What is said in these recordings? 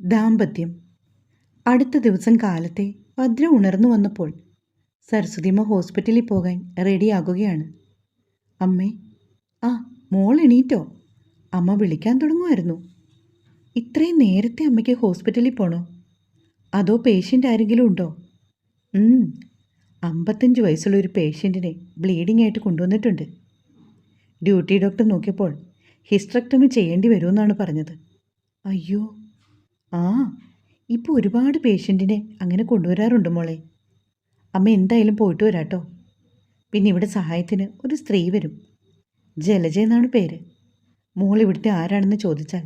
ദാമ്പത്യം. അടുത്ത ദിവസം കാലത്തെ ഭദ്ര ഉണർന്നു വന്നപ്പോൾ സരസ്വതിയമ്മ ഹോസ്പിറ്റലിൽ പോകാൻ റെഡിയാകുകയാണ്. അമ്മേ ആ മോൾ എണീറ്റോ? അമ്മ വിളിക്കാൻ തുടങ്ങുമായിരുന്നു. ഇത്രയും നേരത്തെ അമ്മയ്ക്ക് ഹോസ്പിറ്റലിൽ പോണോ? അതോ പേഷ്യന്റ് ആരെങ്കിലും ഉണ്ടോ? അമ്പത്തഞ്ച് വയസ്സുള്ള ഒരു പേഷ്യന്റിനെ ബ്ലീഡിംഗ് ആയിട്ട് കൊണ്ടുവന്നിട്ടുണ്ട്. ഡ്യൂട്ടി ഡോക്ടർ നോക്കിയപ്പോൾ ഹിസ്ട്രക്ടമി ചെയ്യേണ്ടി വരുമെന്നാണ് പറഞ്ഞത്. അയ്യോ ആ ഇപ്പോൾ ഒരുപാട് പേഷ്യന്റിനെ അങ്ങനെ കൊണ്ടുവരാറുണ്ട് മോളെ. അമ്മ എന്തായാലും പോയിട്ട് വരാട്ടോ. പിന്നെ ഇവിടെ സഹായത്തിന് ഒരു സ്ത്രീ വരും. ജലജ എന്നാണ് പേര്. മോൾ ഇവിടുത്തെ ആരാണെന്ന് ചോദിച്ചാൽ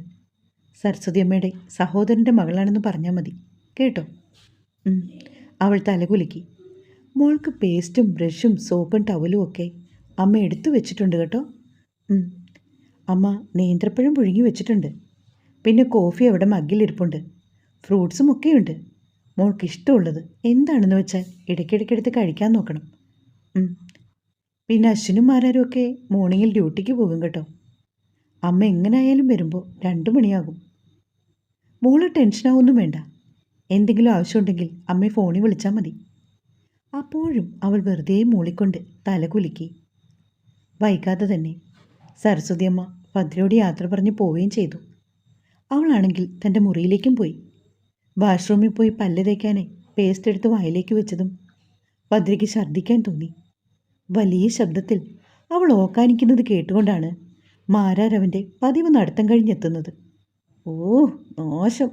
സരസ്വതി അമ്മയുടെ സഹോദരന്റെ മകളാണെന്ന് പറഞ്ഞാൽ മതി. കേട്ടോ? അവൾ തലകുലുക്കി മോൾക്ക് പേസ്റ്റും ബ്രഷും സോപ്പും ടവലും ഒക്കെ അമ്മ എടുത്തു വെച്ചിട്ടുണ്ട് കേട്ടോ. അമ്മ നേന്ത്രപ്പഴം പുഴുങ്ങി വെച്ചിട്ടുണ്ട്. പിന്നെ കോഫി അവിടെ മഗ്ഗിലിരിപ്പുണ്ട് ഫ്രൂട്ട്സും ഒക്കെയുണ്ട്. മോൾക്ക് ഇഷ്ടമുള്ളത് എന്താണെന്ന് വെച്ചാൽ ഇടയ്ക്കിടയ്ക്കെടുത്ത് കഴിക്കാൻ നോക്കണം. പിന്നെ അശ്വിനും മാരാരും ഒക്കെ മോർണിംഗിൽ ഡ്യൂട്ടിക്ക് പോകും കേട്ടോ. അമ്മ എങ്ങനെയായാലും വരുമ്പോൾ രണ്ട് മണിയാകും. മോൾ ടെൻഷനാവൊന്നും വേണ്ട. എന്തെങ്കിലും ആവശ്യമുണ്ടെങ്കിൽ അമ്മയെ ഫോണിൽ വിളിച്ചാൽ മതി. അപ്പോഴും അവൾ വെറുതെ മൂളിക്കൊണ്ട് തല കുലുക്കി. വൈകാതെ തന്നെ സരസ്വതി അമ്മ ഭദ്രയോട് യാത്ര പറഞ്ഞ് പോവുകയും ചെയ്തു. അവളാണെങ്കിൽ തന്റെ മുറിയിലേക്കും പോയി. വാഷ്റൂമിൽ പോയി പല്ല് തേക്കാനേ പേസ്റ്റ് എടുത്ത് വായിലേക്ക് വെച്ചതും ഭദ്രയ്ക്ക് ഛർദ്ദിക്കാൻ തോന്നി. വലിയ ശബ്ദത്തിൽ അവൾ ഓക്കാനിക്കുന്നത് കേട്ടുകൊണ്ടാണ് മാരാരവന്റെ പതിവ് നടത്തം കഴിഞ്ഞെത്തുന്നത്. ഓ മോശം.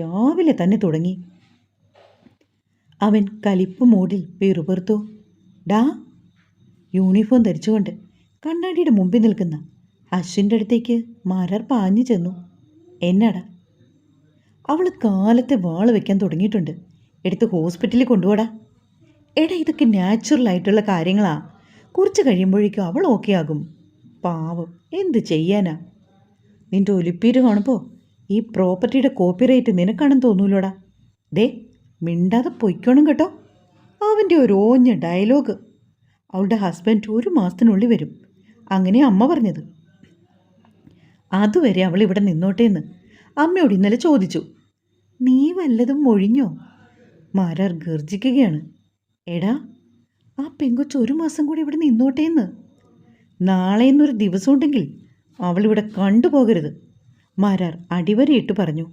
രാവിലെ തന്നെ തുടങ്ങി. അവൻ കലിപ്പ് മൂടിൽ പിറുപിറുത്തു. ഡാ യൂണിഫോം ധരിച്ചുകൊണ്ട് കണ്ണാടിയുടെ മുമ്പിൽ നിൽക്കുന്ന അശ്വിന്റെ അടുത്തേക്ക് മാരാർ പാഞ്ഞു ചെന്നു. എന്നാടാ? അവൾ കാലത്തെ വാൾ വെക്കാൻ തുടങ്ങിയിട്ടുണ്ട്. എടുത്ത് ഹോസ്പിറ്റലിൽ കൊണ്ടുപോടാ. എടാ ഇതൊക്കെ നാച്ചുറൽ ആയിട്ടുള്ള കാര്യങ്ങളാ. കുറച്ച് കഴിയുമ്പോഴേക്കും അവൾ ഓക്കെ ആകും. പാവം എന്ത് ചെയ്യാനാ? നിന്റെ ഒലിപ്പീര് കാണുമ്പോൾ ഈ പ്രോപ്പർട്ടിയുടെ കോപ്പിറൈറ്റ് നിനക്കാണെന്ന് തോന്നൂലോടാ. ദേ മിണ്ടാതെ പൊയ്ക്കോണം കേട്ടോ. അവന്റെ ഒരു ഓഞ്ഞ ഡയലോഗ് അവളുടെ ഹസ്ബൻഡ് ഒരു മാസത്തിനുള്ളിൽ വരും. അങ്ങനെ അമ്മ പറഞ്ഞത്. അതുവരെ അവൾ ഇവിടെ നിന്നോട്ടേന്ന്. അമ്മയോട് ഇന്നലെ ചോദിച്ചു. നീ വല്ലതും മൊഴിഞ്ഞോ? മാരാർ ഗർജിക്കുകയാണ് എടാ ആ പെങ്കൊച്ച് ഒരു മാസം കൂടി ഇവിടെ നിന്നോട്ടേന്ന്. നാളെ എന്നൊരു ദിവസം ഉണ്ടെങ്കിൽ അവളിവിടെ കണ്ടുപോകരുത് മാരാർ അടിവരയിട്ട് പറഞ്ഞു.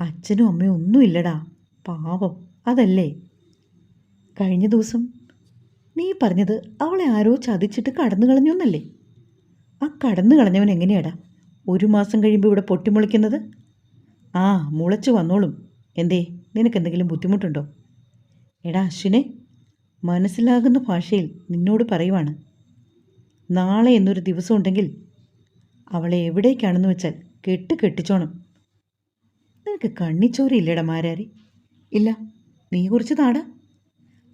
അച്ഛനും അമ്മയും ഒന്നുമില്ലടാ പാവം അതല്ലേ? കഴിഞ്ഞ ദിവസം നീ പറഞ്ഞത് അവളെ ആരോ ചതിച്ചിട്ട് കടന്നു കളഞ്ഞൊന്നല്ലേ ആ കടന്നു കളഞ്ഞവൻ എങ്ങനെയാടാ? ഒരു മാസം കഴിയുമ്പോൾ ഇവിടെ പൊട്ടിമുളിക്കുന്നത് ആ മുളച്ചു വന്നോളും. എന്തേ നിനക്കെന്തെങ്കിലും ബുദ്ധിമുട്ടുണ്ടോ? എടാ അശ്വിനെ മനസ്സിലാകുന്ന ഭാഷയിൽ നിന്നോട് പറയുവാണ്. നാളെ എന്നൊരു ദിവസം ഉണ്ടെങ്കിൽ അവളെ എവിടേക്കാണെന്ന് വെച്ചാൽ കെട്ട് കെട്ടിച്ചോണം. നിനക്ക് കണ്ണിച്ചോരയില്ലടാ മാരാരി. ഇല്ല നീ കുറിച്ച് താടാ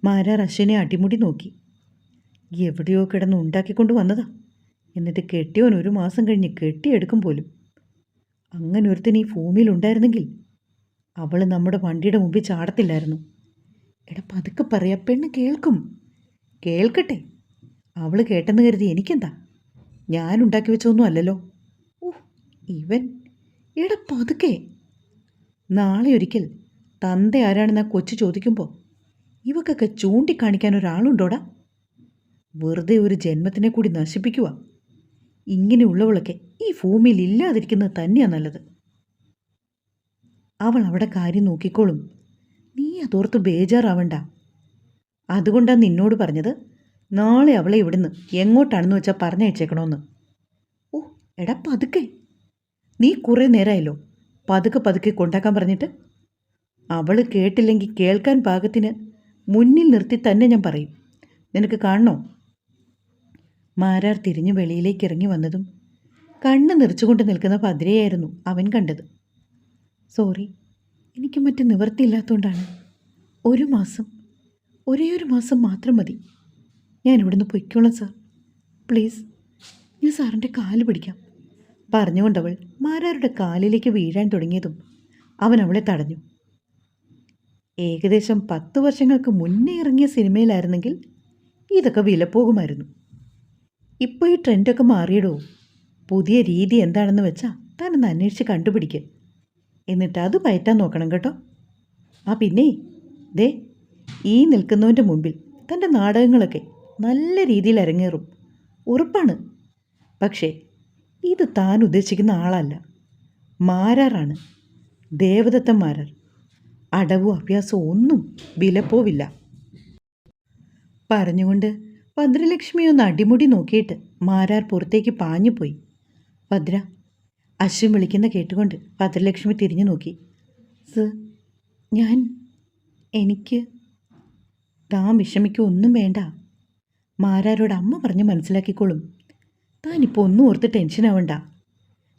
മാരാർ അശ്വിനെ അടിമുടി നോക്കി. എവിടെയോ കിടന്ന് ഉണ്ടാക്കിക്കൊണ്ട് വന്നതാ. എന്നിട്ട് കെട്ടിയവൻ ഒരു മാസം കഴിഞ്ഞ് കെട്ടിയെടുക്കും പോലും. അങ്ങനെ ഒരുത്തൻ ഈ ഭൂമിയിൽ ഉണ്ടായിരുന്നെങ്കിൽ അവൾ നമ്മുടെ വണ്ടിയുടെ മുമ്പിൽ ചാടത്തില്ലായിരുന്നു. എടാ പതുക്കെ പറയാ പെണ്ണ് കേൾക്കും. കേൾക്കട്ടെ. അവൾ കേട്ടെന്ന് കരുതി എനിക്കെന്താ? ഞാൻ ഉണ്ടാക്കി വെച്ചൊന്നും അല്ലല്ലോ. ഓ ഇവൻ. എടാ പതുക്കെ. നാളെ ഒരിക്കൽ തന്ത ആരാണെന്ന് ആ കൊച്ചു ചോദിക്കുമ്പോൾ ഇവക്കൊക്കെ ചൂണ്ടിക്കാണിക്കാൻ ഒരാളുണ്ടോടാ? വെറുതെ ഒരു ജന്മത്തിനെ കൂടി നശിപ്പിക്കുക ഇങ്ങനെയുള്ളവളൊക്കെ ഈ ഭൂമിയിൽ ഇല്ലാതിരിക്കുന്നത് തന്നെയാണ് നല്ലത്. അവൾ അവിടെ കാര്യം നോക്കിക്കോളും. നീ അതോർത്ത് ബേജാറാവണ്ട. അതുകൊണ്ടാണ് നിന്നോട് പറഞ്ഞത് നാളെ അവളെ ഇവിടുന്ന് എങ്ങോട്ടാണെന്ന് വെച്ചാൽ പറഞ്ഞയച്ചേക്കണമെന്ന് ഓ എടാ പതുക്കെ. നീ കുറേ നേരമായല്ലോ പതുക്കെ പതുക്കെ കൊണ്ടാക്കാൻ പറഞ്ഞിട്ട്. അവൾ കേട്ടില്ലെങ്കിൽ കേൾക്കാൻ പാകത്തിന് മുന്നിൽ നിർത്തി തന്നെ ഞാൻ പറയും. നിനക്ക് കാണണോ? മാരാർ തിരിഞ്ഞു വെളിയിലേക്ക് ഇറങ്ങി വന്നതും കണ്ണ് നിറച്ചുകൊണ്ട് നിൽക്കുന്ന ഭദ്രയായിരുന്നു അവൻ കണ്ടത്. സോറി എനിക്ക് മറ്റ് നിവൃത്തിയില്ലാത്തതുകൊണ്ടാണ് ഒരു മാസം ഒരേ ഒരു മാസം മാത്രം മതി. ഞാൻ ഇവിടുന്ന് പൊയ്ക്കോളാം സാർ. പ്ലീസ് ഞാൻ സാറിന്റെ കാൽ പിടിക്കാം. പറഞ്ഞുകൊണ്ടവൾ മാരാരുടെ കാലിലേക്ക് വീഴാൻ തുടങ്ങിയതും അവൻ അവളെ തടഞ്ഞു. ഏകദേശം പത്ത് വർഷങ്ങൾക്ക് മുന്നേ ഇറങ്ങിയ സിനിമയിലായിരുന്നെങ്കിൽ ഇതൊക്കെ വിലപ്പോകുമായിരുന്നു. ഇപ്പോൾ ഈ ട്രെൻഡൊക്കെ മാറിയിടോ. പുതിയ രീതി എന്താണെന്ന് വെച്ചാൽ താനൊന്ന് അന്വേഷിച്ച് കണ്ടുപിടിക്കുക എന്നിട്ട് അത് പയറ്റാൻ നോക്കണം കേട്ടോ. ആ പിന്നെ ദേ ഈ നിൽക്കുന്നവന്റെ മുമ്പിൽ തന്റെ നാടകങ്ങളൊക്കെ നല്ല രീതിയിൽ അരങ്ങേറും. ഉറപ്പാണ്. പക്ഷേ ഇത് താൻ ഉദ്ദേശിക്കുന്ന ആളല്ല. മാരാറാണ്. ദേവദത്തം മാരാർ അടവും അഭ്യാസവും ഒന്നും വിലപ്പോവില്ല. പറഞ്ഞുകൊണ്ട് ഭദ്രലക്ഷ്മി ഒന്ന് അടിമുടി നോക്കിയിട്ട് മാരാർ പുറത്തേക്ക് പാഞ്ഞുപോയി. ഭദ്ര അശ്വൻ വിളിക്കുന്ന കേട്ടുകൊണ്ട് ഭദ്രലക്ഷ്മി തിരിഞ്ഞു നോക്കി. സർ ഞാൻ എനിക്ക് താൻ വിഷമിക്കുക ഒന്നും വേണ്ട. മാരാരോട് അമ്മ പറഞ്ഞ് മനസ്സിലാക്കിക്കോളും. താനിപ്പോൾ ഒന്നും ഓർത്ത് ടെൻഷൻ ആവണ്ട.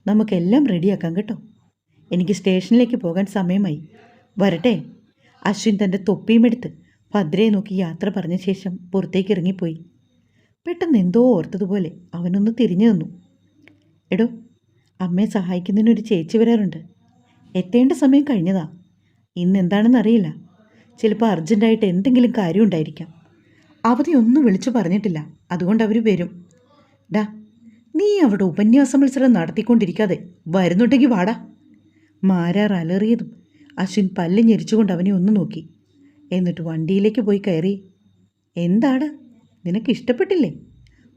നമുക്കെല്ലാം റെഡിയാക്കാം കേട്ടോ. എനിക്ക് സ്റ്റേഷനിലേക്ക് പോകാൻ സമയമായി. വരട്ടെ. അശ്വിൻ തന്റെ തൊപ്പിയുമെടുത്ത് ഭദ്രയെ നോക്കി യാത്ര പറഞ്ഞ ശേഷം പുറത്തേക്ക് ഇറങ്ങിപ്പോയി. പെട്ടെന്ന് എന്തോ ഓർത്തതുപോലെ അവനൊന്ന് തിരിഞ്ഞു നിന്നു. എടോ അമ്മയെ സഹായിക്കുന്നതിനൊരു ചേച്ചി വരാറുണ്ട്. എത്തേണ്ട സമയം കഴിഞ്ഞതാ. ഇന്ന് എന്താണെന്ന് അറിയില്ല. ചിലപ്പോൾ അർജന്റായിട്ട് എന്തെങ്കിലും കാര്യം ഉണ്ടായിരിക്കാം. അവധി ഒന്നും വിളിച്ചു പറഞ്ഞിട്ടില്ല. അതുകൊണ്ട് അവർ വരും. ഡാ നീ അവിടെ ഉപന്യാസ മത്സരം നടത്തിക്കൊണ്ടിരിക്കാതെ വരുന്നുണ്ടെങ്കിൽ വാടാ. മാരാർ അലറിയതും അശ്വിൻ പല്ല് ഞെരിച്ചുകൊണ്ട് അവനെ ഒന്ന് നോക്കി. എന്നിട്ട് വണ്ടിയിലേക്ക് പോയി കയറി. എന്താണ്? നിനക്ക് ഇഷ്ടപ്പെട്ടില്ലേ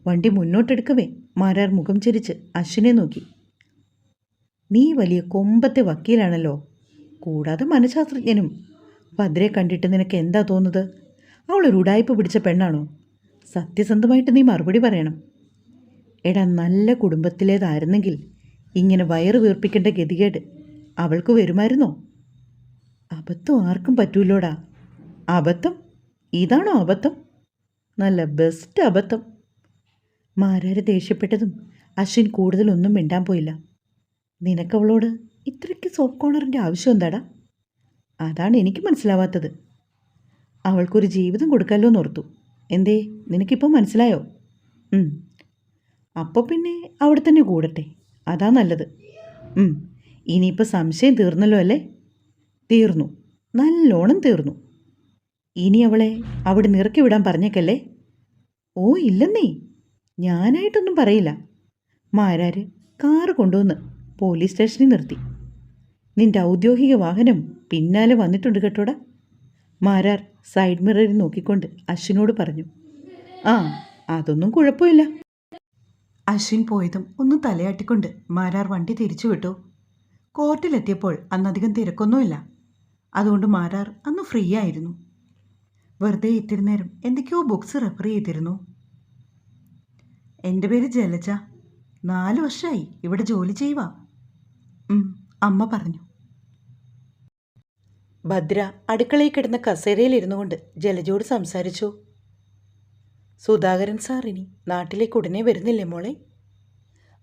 വണ്ടി മുന്നോട്ടെടുക്കവേ. മാരാർ മുഖം ചിരിച്ച് അശ്വിനെ നോക്കി. നീ വലിയ കൊമ്പത്തെ വക്കീലാണല്ലോ. കൂടാതെ മനഃശാസ്ത്രജ്ഞനും. ഭദ്രയെ കണ്ടിട്ട് നിനക്ക് എന്താ തോന്നുന്നത് അവളൊരു ഉടായ്പ പിടിച്ച പെണ്ണാണോ? സത്യസന്ധമായിട്ട് നീ മറുപടി പറയണം. എടാ നല്ല കുടുംബത്തിലേതായിരുന്നെങ്കിൽ ഇങ്ങനെ വയറ് വീർപ്പിക്കേണ്ട ഗതികേട് അവൾക്ക് വരുമായിരുന്നോ? അബദ്ധം ആർക്കും പറ്റൂലോടാ അബദ്ധം? ഇതാണോ അബദ്ധം? നല്ല ബെസ്റ്റ് അബദ്ധം. മാരാര് ദേഷ്യപ്പെട്ടതും അശ്വിൻ കൂടുതലൊന്നും മിണ്ടാൻ പോയില്ല. നിനക്കവളോട് ഇത്രയ്ക്ക് സോഫ്റ്റ് കോണറിന്റെ ആവശ്യം എന്താടാ? അതാണ് എനിക്ക് മനസ്സിലാവാത്തത്. അവൾക്കൊരു ജീവിതം കൊടുക്കാമല്ലോ എന്നോർത്തു എന്തേ നിനക്കിപ്പോൾ മനസ്സിലായോ. അപ്പോൾ പിന്നെ അവിടെ തന്നെ കൂടട്ടെ. അതാ നല്ലത്. ഇനിയിപ്പോൾ സംശയം തീർന്നല്ലോ അല്ലേ? തീർന്നു. നല്ലോണം തീർന്നു. ഇനി അവളെ അവിടെ നിറക്കി വിടാൻ പറഞ്ഞേക്കല്ലേ? ഓ ഇല്ലെന്നേ. ഞാനായിട്ടൊന്നും പറയില്ല. മാരാര് കാറ് കൊണ്ടുവന്ന് പോലീസ് സ്റ്റേഷനിൽ നിർത്തി. നിന്റെ ഔദ്യോഗിക വാഹനം പിന്നാലെ വന്നിട്ടുണ്ട് കേട്ടോടാ. മാരാർ സൈഡ് മിററിൽ നോക്കിക്കൊണ്ട് അശ്വിനോട് പറഞ്ഞു. ആ അതൊന്നും കുഴപ്പമില്ല. അശ്വിൻ പോയതും ഒന്ന് തലയാട്ടിക്കൊണ്ട് മാരാർ വണ്ടി തിരിച്ചു വിട്ടു. കോർട്ടിലെത്തിയപ്പോൾ അന്നധികം തിരക്കൊന്നുമില്ല. അതുകൊണ്ട് മാരാർ അന്ന് ഫ്രീ ആയിരുന്നു. വെറുതെ ഇത്തിരി നേരം എന്തൊക്കെയോ ബുക്സ് റെഫർ ചെയ്തിരുന്നു. എന്റെ പേര് ജലജ. നാല് വർഷമായി ഇവിടെ ജോലി ചെയ്യുക അമ്മ പറഞ്ഞു. ഭദ്ര അടുക്കളയിൽ കിടന്ന കസേരയിൽ ഇരുന്നു കൊണ്ട് ജലജോട് സംസാരിച്ചു. സുധാകരൻ സാർ ഇനി നാട്ടിലേക്ക് ഉടനെ വരുന്നില്ലേ മോളെ?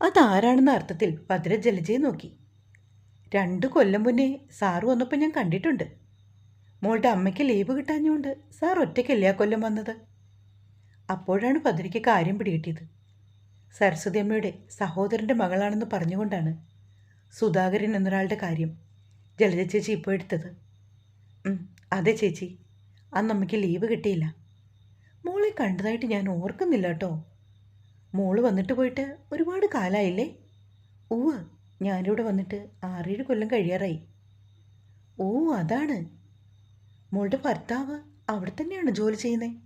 അതാരാണെന്ന അർത്ഥത്തിൽ ഭദ്ര ജലജയെ നോക്കി. രണ്ട് കൊല്ലം മുന്നേ സാറ് വന്നപ്പോൾ ഞാൻ കണ്ടിട്ടുണ്ട്. മോളുടെ അമ്മയ്ക്ക് ലീവ് കിട്ടാഞ്ഞുകൊണ്ട് സാർ ഒറ്റയ്ക്കല്ലേ ആ കൊല്ലം വന്നത്? അപ്പോഴാണ് ഭദ്രയ്ക്ക് കാര്യം പിടികിട്ടിയത്. സരസ്വതി അമ്മയുടെ സഹോദരന്റെ മകളാണെന്ന് പറഞ്ഞുകൊണ്ടാണ് സുധാകരൻ എന്നൊരാളുടെ കാര്യം ജലജ ചേച്ചി ഇപ്പോൾ എടുത്തത്. അതെ ചേച്ചി. അന്ന് അമ്മയ്ക്ക് ലീവ് കിട്ടിയില്ല. മോളെ കണ്ടതായിട്ട് ഞാൻ ഓർക്കുന്നില്ല കേട്ടോ. മോൾ വന്നിട്ട് പോയിട്ട് ഒരുപാട് കാലമായില്ലേ ഉവ് ഞാനിവിടെ വന്നിട്ട് ആറേഴ് കൊല്ലം കഴിയാറായി. ഓ അതാണ്. മോളുടെ ഭർത്താവ് അവിടെ തന്നെയാണ് ജോലി ചെയ്യുന്നത്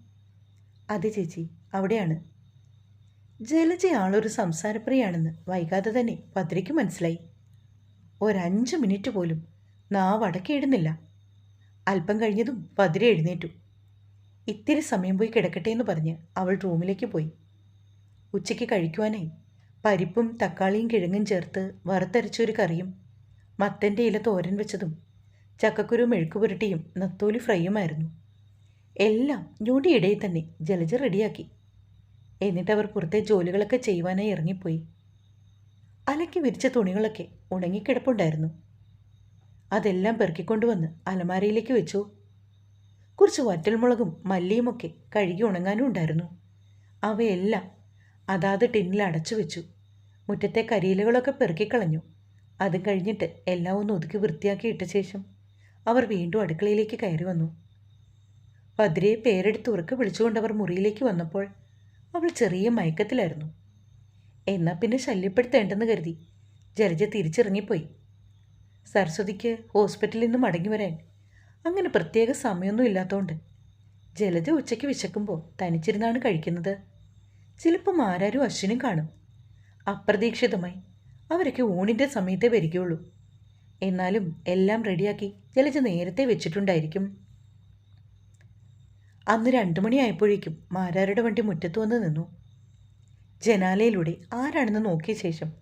അതെ ചേച്ചി അവിടെയാണ്. ജലജ ആളൊരു സംസാരപ്രിയാണെന്ന് വൈകാതെ തന്നെ ഭദ്രയ്ക്ക് മനസ്സിലായി. ഒരഞ്ച് മിനിറ്റ് പോലും നാവ് അടക്കിയിടുന്നില്ല അല്പം കഴിഞ്ഞതും ഭദ്ര എഴുന്നേറ്റു. ഇത്തിരി സമയം പോയി കിടക്കട്ടെ എന്ന് പറഞ്ഞ് അവൾ റൂമിലേക്ക് പോയി. ഉച്ചയ്ക്ക് കഴിക്കുവാനായി പരിപ്പും തക്കാളിയും കിഴങ്ങും ചേർത്ത് വറുത്തരച്ചൊരു കറിയും മത്തന്റെ ഇല തോരൻ വെച്ചതും ചക്കക്കുരു മെഴുക്ക് പുരട്ടിയും നത്തോലി ഫ്രൈയുമായിരുന്നു. എല്ലാം ഞൊടിയിടയിൽ തന്നെ ജലജ റെഡിയാക്കി. എന്നിട്ട് അവർ പുറത്തെ ജോലികളൊക്കെ ചെയ്യുവാനായി ഇറങ്ങിപ്പോയി. അലക്കി വിരിച്ച തുണികളൊക്കെ ഉണങ്ങിക്കിടപ്പുണ്ടായിരുന്നു. അതെല്ലാം പെറുക്കിക്കൊണ്ടുവന്ന് അലമാരയിലേക്ക് വെച്ചു. കുറച്ച് വറ്റൽമുളകും മല്ലിയുമൊക്കെ കഴുകി ഉണങ്ങാനും ഉണ്ടായിരുന്നു. അവയെല്ലാം അതാത് ടിന്നിൽ അടച്ചു വെച്ചു. മുറ്റത്തെ കരിയിലകളൊക്കെ പെറുക്കിക്കളഞ്ഞു. അത് കഴിഞ്ഞിട്ട് എല്ലാം ഒന്ന് ഒതുക്കി വൃത്തിയാക്കി ഇട്ട ശേഷം അവർ വീണ്ടും അടുക്കളയിലേക്ക് കയറി വന്നു. ഭദ്രയെ പേരെടുത്ത് ഉറക്കെ വിളിച്ചുകൊണ്ട് അവർ മുറിയിലേക്ക് വന്നപ്പോൾ അവൾ ചെറിയ മയക്കത്തിലായിരുന്നു. എന്നാൽ പിന്നെ ശല്യപ്പെടുത്തേണ്ടെന്ന് കരുതി ജലജ തിരിച്ചിറങ്ങിപ്പോയി. സരസ്വതിക്ക് ഹോസ്പിറ്റലിൽ നിന്ന് മടങ്ങി വരാൻ അങ്ങനെ പ്രത്യേക സമയമൊന്നും ഇല്ലാത്തതുകൊണ്ട് ജലജ ഉച്ചയ്ക്ക് വിശക്കുമ്പോൾ തനിച്ചിരുന്നാണ് കഴിക്കുന്നത്. ചിലപ്പം ആരാരും അശ്വിനും കാണും. അപ്രതീക്ഷിതമായി അവരൊക്കെ ഊണിന്റെ സമയത്തെ വരികയുള്ളൂ. എന്നാലും എല്ലാം റെഡിയാക്കി ജലജ നേരത്തെ വെച്ചിട്ടുണ്ടായിരിക്കും. അന്ന് രണ്ടു മണിയായപ്പോഴേക്കും മാരാരുടെ വണ്ടി മുറ്റത്ത് വന്ന് നിന്നു. ജനാലയിലൂടെ ആരാണെന്ന് നോക്കിയ ശേഷം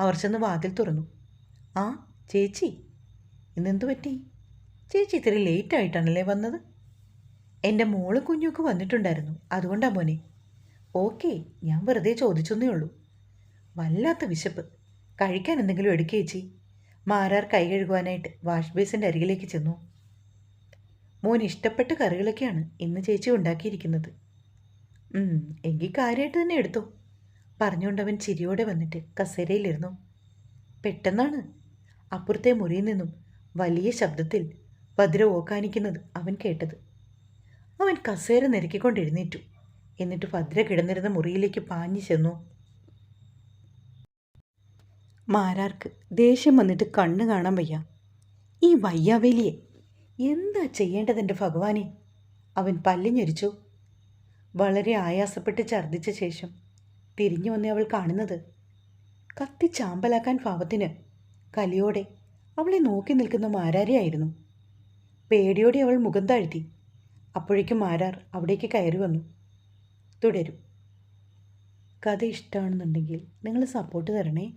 അവർ ചെന്ന് വാതിൽ തുറന്നു. ആ ചേച്ചി? ഇന്നെന്തു പറ്റി? ചേച്ചി ഇത്തിരി ലേറ്റ് ആയിട്ടാണല്ലേ വന്നത്? എന്റെ മോളും കുഞ്ഞുമൊക്കെ വന്നിട്ടുണ്ടായിരുന്നു. അതുകൊണ്ടാ മോനെ. ഓക്കെ ഞാൻ വെറുതെ ചോദിച്ചൊന്നേ ഉള്ളൂ. വല്ലാത്ത വിശപ്പ്. കഴിക്കാൻ എന്തെങ്കിലും എടുക്കേ ചേച്ചി? മാരാർ കൈ കഴുകുവാനായിട്ട് വാഷ് ബേസിന്റെ അരികിലേക്ക് ചെന്നു. മോൻ ഇഷ്ടപ്പെട്ട കറികളൊക്കെയാണ് ഇന്ന് ചേച്ചി ഉണ്ടാക്കിയിരിക്കുന്നത്. എങ്കിൽ കാര്യമായിട്ട് തന്നെ എടുത്തോ. പറഞ്ഞുകൊണ്ട് അവൻ ചിരിയോടെ വന്നിട്ട് കസേരയിലിരുന്നു. പെട്ടെന്നാണ് അപ്പുറത്തെ മുറിയിൽ നിന്നും വലിയ ശബ്ദത്തിൽ ഭദ്ര ഓക്കാനിക്കുന്നത് അവൻ കേട്ടത്. അവൻ കസേര നിരക്കിക്കൊണ്ട് എഴുന്നേറ്റു എന്നിട്ട് ഭദ്ര കിടന്നിരുന്ന മുറിയിലേക്ക് പാഞ്ഞു ചെന്നു. മാരാർക്ക് ദേഷ്യം വന്നിട്ട് കണ്ണ് കാണാൻ വയ്യ. ഈ വയ്യാവേലിയെ എന്താ ചെയ്യേണ്ടതെന്റെ ഭഗവാനെ? അവൻ പല്ലിഞ്ഞൊരിച്ചു. വളരെ ആയാസപ്പെട്ട് ഛർദ്ദിച്ച ശേഷം തിരിഞ്ഞു വന്ന് അവൾ കാണുന്നത്. കത്തി ചാമ്പലാക്കാൻ ഭാവത്തിന് കലിയോടെ അവളെ നോക്കി നിൽക്കുന്ന മാരാരിയായിരുന്നു പേടിയോടെ അവൾ മുഖം താഴ്ത്തി. അപ്പോഴേക്കും മാരാർ അവിടേക്ക് കയറി വന്നു. തുടരും. കഥ ഇഷ്ടമാണെന്നുണ്ടെങ്കിൽ നിങ്ങൾ സപ്പോർട്ട് തരണേ.